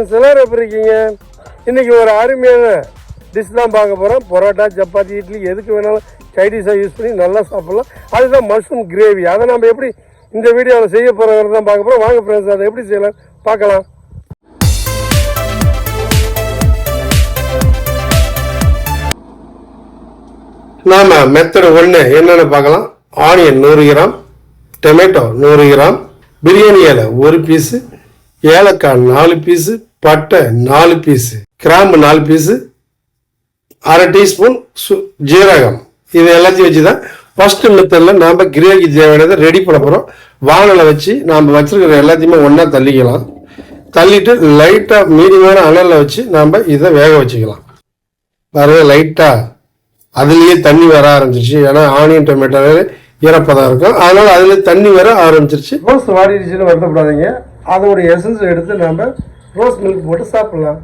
Friends எல்லாரும் எப்படி இருக்கீங்க? இன்னைக்கு ஒரு அருமையான டிஷ் தான் பார்க்க போகிறோம் பரோட்டா சப்பாத்தி இட்லி எதுக்கு வேணாலும் சைடிஷாக யூஸ் பண்ணி நல்லா சாப்பிட்லாம். அதுதான் மஷ்ரூம் கிரேவி அதை நம்ம எப்படி இந்த வீடியோவில் செய்ய போகிறோங்கிறது தான் பார்க்க போகிறோம் வாங்க ஃப்ரெண்ட்ஸ் அதை எப்படி செய்யலாம்? பார்க்கலாம். நாம் மெத்தடு ஒன்று என்னென்னு பார்க்கலாம். ஆனியன் நூறு கிராம் டொமேட்டோ நூறு கிராம் பிரியாணி இலை ஒரு பீஸு ஏலக்காய் நாலு பீஸு பட்டை நாலு பீஸு கிராம்பு நாலு பீஸு அரை டீஸ்பூன் சு ஜீரகம். இது எல்லாத்தையும் வச்சு தான் ஃபஸ்ட்டு மெத்தடில் நாம் கிரேவிக்கு தேவையானதை ரெடி பண்ண போகிறோம் வானலை வச்சு நாம் வச்சிருக்கிற எல்லாத்தையுமே ஒன்றா தள்ளிக்கலாம். தள்ளிட்டு லைட்டாக மீடியமான அனலில் வச்சு நாம் இதை வேக வச்சுக்கலாம். பாருங்க லைட்டாக அதுலேயே தண்ணி வர ஆரம்பிச்சிருச்சு. ஏன்னா ஆனியன் டொமேட்டோவே ஈரப்பதம் இருக்கும். அதனால் அதுலேயே தண்ணி வர ஆரம்பிச்சிருச்சு. ரோஸ் வாடிடுச்சுன்னு வருத்தப்படாதீங்க. அதோடைய எசன்ஸ் எடுத்து நாம் ரோஸ் மில்க் போட்டு சாப்பிடலாம்.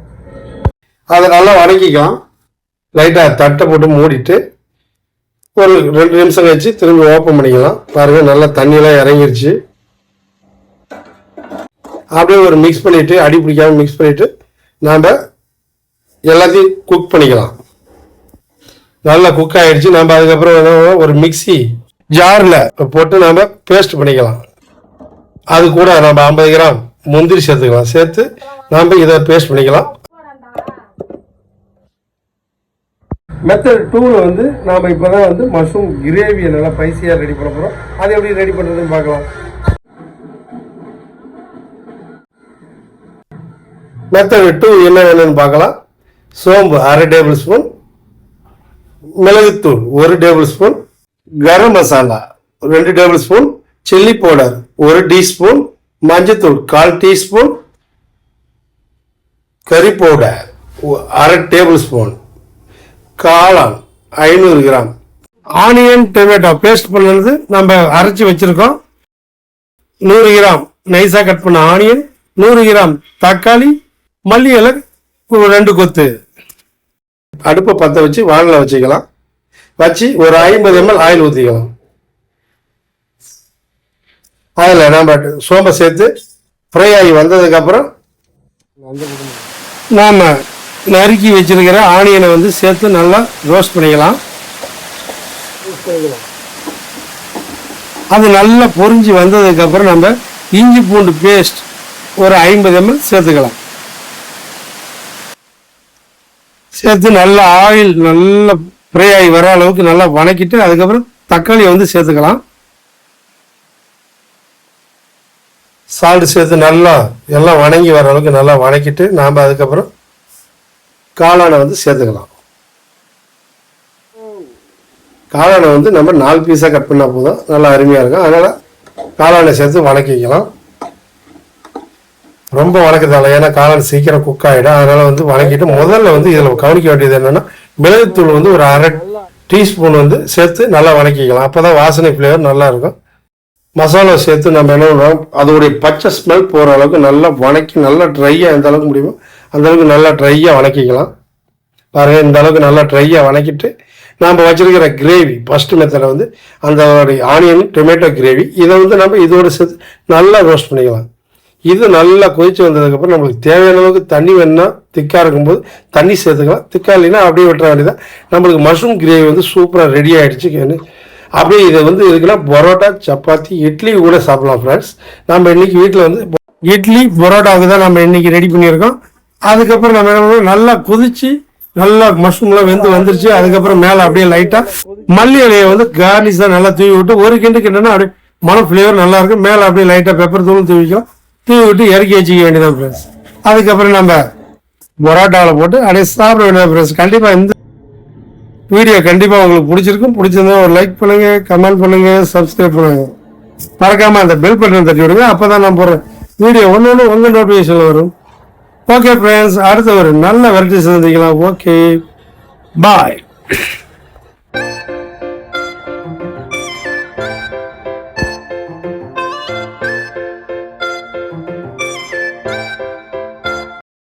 அதை நல்லா வதக்கிக்கலாம் லைட்டாக தட்டை போட்டு மூடிட்டு ஒரு ரெண்டு நிமிஷம் கழிச்சு திரும்பி ஓப்பன் பண்ணிக்கலாம். பாருங்கள் நல்லா தண்ணியெல்லாம் இறங்கிருச்சு. அப்படியே ஒரு மிக்ஸ் பண்ணிவிட்டு அடி பிடிக்காம மிக்ஸ் பண்ணிவிட்டு நாம் எல்லாத்தையும் குக் பண்ணிக்கலாம். நல்லா குக் ஆகிடுச்சு நம்ம அதுக்கப்புறம் ஒரு மிக்ஸி ஜாரில் போட்டு நாம் பேஸ்ட் பண்ணிக்கலாம். அது கூட நம்ம ஐம்பது கிராம் முந்திரி சேர்த்துக்கலாம். சேர்த்து நம்ம இதை பேஸ்ட் பண்ணிக்கலாம். மெத்தட் டூவில் வந்து நாம் இப்போ தான் வந்து மஷ்ரூம் கிரேவியை நல்லா பைசியாக ரெடி பண்ண போகிறோம் அது எப்படி ரெடி பண்ணுறதுன்னு பார்க்கலாம். மெத்தட் டூ என்ன வேணும்னு பார்க்கலாம். சோம்பு அரை டேபிள் ஸ்பூன் மிளகுத்தூள் ஒரு டேபிள் ஸ்பூன் கரம் மசாலா ரெண்டு டேபிள் ஸ்பூன் சில்லி பவுடர் ஒரு டீஸ்பூன் மஞ்சத்தூள் கால் டீஸ்பூன் கறி பவுடர் அரை டேபிள் ஸ்பூன் காளான் ஐநூறு கிராம். ஆனியன் டொமேட்டோ பேஸ்ட் பண்ணது நம்ம அரைச்சி வச்சிருக்கோம். நூறு கிராம் நைஸாக கட் பண்ண ஆனியன் நூறு கிராம் தக்காளி மல்லி இலை ரெண்டு கொத்து. அடுப்பை பற்ற வச்சு வானில் வச்சுக்கலாம். வச்சு ஒரு ஐம்பது எம்எல் ஆயில் ஊற்றிக்கலாம் அதில் நம்ம சோம்பை சேர்த்து ஃப்ரை ஆகி வந்ததுக்கப்புறம் நாம் நறுக்கி வச்சிருக்கிற ஆனியனை வந்து சேர்த்து நல்லா ரோஸ்ட் பண்ணிக்கலாம். அது நல்லா பொரிஞ்சு வந்ததுக்கப்புறம் நம்ம இஞ்சி பூண்டு பேஸ்ட் ஒரு ஐம்பது எம்எல் சேர்த்துக்கலாம். சேர்த்து நல்லா ஆயில் நல்லா ஃப்ரை ஆகி வர அளவுக்கு நல்லா வணக்கிட்டு அதுக்கப்புறம் தக்காளியை வந்து சேர்த்துக்கலாம். சால்ட் சேர்த்து நல்லா எல்லாம் வணங்கி வர அளவுக்கு நல்லா வணக்கிட்டு நாம் அதுக்கப்புறம் காளானை வந்து சேர்த்துக்கலாம். காளானை வந்து நம்ம நாலு பீஸாக கட் பண்ணால் போதும். நல்லா அருமையாக இருக்கும். அதனால் காளானை சேர்த்து வணக்கிக்கலாம். ரொம்ப வணக்கத்தால ஏன்னா காளான் சீக்கிரம் குக் ஆகிடும் அதனால் வந்து வணக்கிட்டு முதல்ல வந்து இதில் கவனிக்க வேண்டியது என்னென்னா மிளகுத்தூள் வந்து ஒரு அரை டீஸ்பூன் வந்து சேர்த்து நல்லா வணக்கிக்கலாம். அப்போ தான் வாசனை ஃப்ளேவர் நல்லாயிருக்கும் மசாலா சேர்த்து நம்ம என்ன பண்ணுறோம் அதோடைய பச்சை ஸ்மெல் போகிற அளவுக்கு நல்லா வணக்கி நல்லா ட்ரையாக எந்த அளவுக்கு முடியுமோ அந்த அளவுக்கு நல்லா ட்ரையாக வணக்கிக்கலாம். பாருங்கள் இந்த அளவுக்கு நல்லா ட்ரையாக வணக்கிட்டு நாம் வச்சுருக்கிற கிரேவி ஃபஸ்ட்டு மெத்தடை வந்து அந்த ஆனியன் டொமேட்டோ கிரேவி இதை வந்து நம்ம இதோடு சேர்த்து நல்லா ரோஸ்ட் பண்ணிக்கலாம். இது நல்லா கொதிச்சு வந்ததுக்கப்புறம் நம்மளுக்கு தேவையான அளவுக்கு தண்ணி வேணும்னா திக்காக இருக்கும்போது தண்ணி சேர்த்துக்கலாம். திக்கா இல்லைன்னா அப்படியே விட்டுற வேண்டியதான் நம்மளுக்கு மஷ்ரூம் கிரேவி வந்து சூப்பராக ரெடி ஆகிடுச்சு அப்படியே இதை வந்து இதுக்கெல்லாம் பரோட்டா சப்பாத்தி இட்லி கூட சாப்பிடலாம் ஃப்ரெண்ட்ஸ் நம்ம இன்னைக்கு வீட்டில் வந்து இட்லி பரோட்டாவுக்கு தான் நம்ம இன்னைக்கு ரெடி பண்ணியிருக்கோம். அதுக்கப்புறம் நம்ம என்ன பண்ணுவோம், நல்லா கொதிச்சு நல்லா மஷ்ரூம்லாம் வெந்து வந்துருச்சு. அதுக்கப்புறம் மேலே அப்படியே லைட்டாக மல்லி இலையை வந்து கார்னிஷாக நல்லா தூவி விட்டு ஒரு கிண்டுக்கு கிண்டுனா அப்படியே மனம் ஃப்ளேவர் நல்லா இருக்கும். மேலே அப்படியே லைட்டாக பெப்பர் தூளும் தூவிக்கலாம். தூவி விட்டு இறக்கி வச்சுக்க வேண்டியதான் ஃப்ரெண்ட்ஸ் அதுக்கப்புறம் நம்ம பரோட்டாவில் போட்டு அப்படியே சாப்பிட வேண்டியதான் ஃப்ரெண்ட்ஸ் கண்டிப்பாக இந்த வீடியோ கண்டிப்பாக உங்களுக்கு பிடிச்சிருக்கும். பிடிச்சிருந்தா ஒரு லைக் பண்ணுங்க கமெண்ட் பண்ணுங்க சப்ஸ்கிரைப் பண்ணுங்க. மறக்காம அந்த பெல் பட்டன் தட்டி விடுங்க. அப்போ தான் நான் போடுறேன் வீடியோ ஒன்று ஒன்று உங்கள் நோட்டிஃபிகேஷன் வரும். ஓகே ஃப்ரெண்ட்ஸ் அடுத்த ஒரு நல்ல வெரைட்டி சந்திக்கலாம். Okay bye